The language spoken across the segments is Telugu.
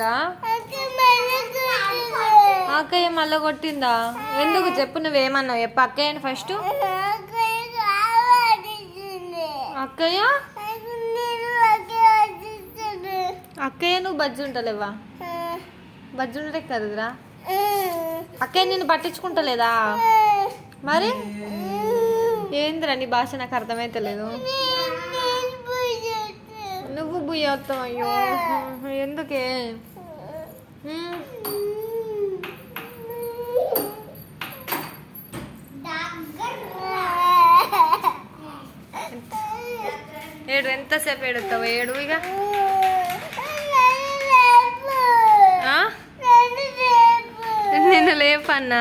ఏమైందిరా అక్కయ్య మళ్ళీ కొట్టిందా? ఎందుకు చెప్పు నువ్వేమన్నావు? చెప్పు అక్కయ్యని ఫస్ట్ అక్కయ్య? అక్కయ్య నువ్వు బజ్జి ఉంటలేవా? బజ్జి ఉంటే కదరా? అక్కయ్య నిన్ను పట్టించుకుంటలేదా? మరి? ఏందిరా నీ భాష నాకు అర్థమైతలేదు. నువ్వు బుయ్యొత్తావు అయ్యో. ఎందుకే. ఏడు ఎంతసేపు ఏడుతావు? ఏడు ఇక? నేను నిన్ను లేపన్నా.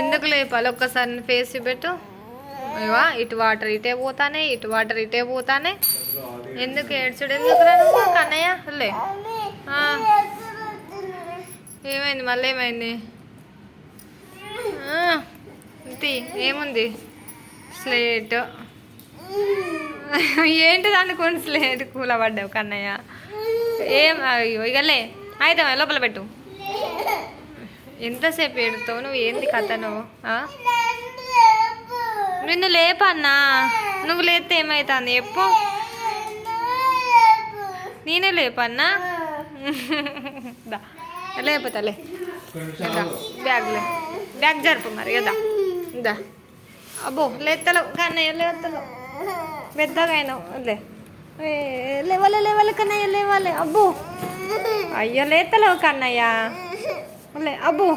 ఎందుకు లేపాలి? ఒక్కసారి ఫేస్ పెట్టు. ఇవా ఇటు వాటర్ ఇటే పోతానే ఇటు వాటర్ ఇటే పోతానే. ఎందుకు ఏడ్చుడు? ఎందుకు కన్నయ్య లే. ఏమైంది? మళ్ళీ ఏమైంది? ఏముంది? స్లేట్. ఏంటిది అనుకోండి స్లేట్? కూలబడ్డావు కన్నయ్య. ఏం? అయ్యో ఇగలే అయితే లోపల పెట్టు. ఎంతసేపు ఏడుతావు? నువ్వు ఏంది కథ నువ్వు? నిన్ను లేపన్నా నువ్వు లేతే ఏమవుతుంది చెప్పు. నేనే లేపన్నా దా. లేపుతాలే దా, బ్యాగ్ లే. బ్యాగ్ జరుపు మరి కదా. దా. అబ్బో లేత్తలు. కన్నయ్య లేత్తలు. పెద్దగా అయినావు. లే. ఏ, లేవాలి లేవాలి కన్నయ్య లేవాలి. అబ్బో. అయ్యో లేత్తలేవు కన్నయ్య. లే అబ్బో.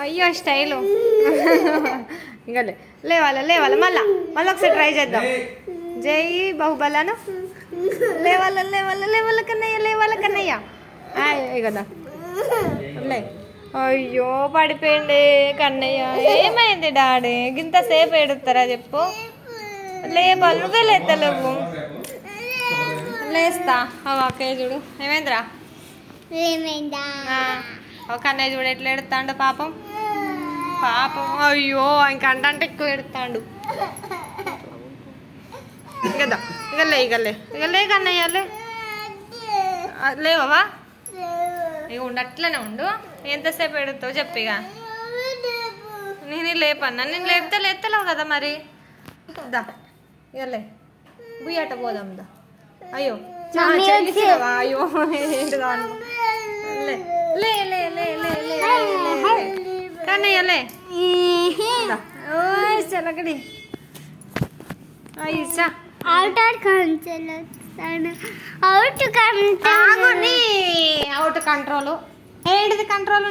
అయ్యో స్టైలు. ఇంకా లే. లేవాలి లేవాలి. మళ్ళా. మళ్ళీ ఒకసారి ట్రై చేద్దాం. జై బాహుబలను? లేవాల లేవాల లేవాల కన్నయ్య లేవాల కన్నయ్య? కదా లే. అయ్యో పడిపోయింది కన్నయ్య. ఏమైంది డాడీ? గింత సేపు ఏడుస్తారా చెప్పు? లేపాలి నువ్వే లేతలేవు లేస్తా. అవ్వకే చూడు. ఏమైందిరా? అన్నయ్య చూడు ఎట్లా ఎడుతాడు పాపం. పాపం. అయ్యో ఇంక అంటే ఎక్కువ ఎడుతాడు ఇకదా ఇక లే ఇక లే. ఇక లే కన్నయ్య లే. ఆ, లేవవా? ఇక ఉండు అట్లనే ఉండు. ఎంతసేపు ఎడుతావు చెప్పు ఇక నేను లేపన్నా? నేను లేపితే లేస్తలేవు కదా మరి? దా ఇక లే. బుయ్యట పోదాం దా. అయ్యో. అయ్యో. లే లే లే లే లే లే కన్నయ్య లే. ఓయ్ చెలకడి అయ్యా out control out control out control ఏంటిది కంట్రోల్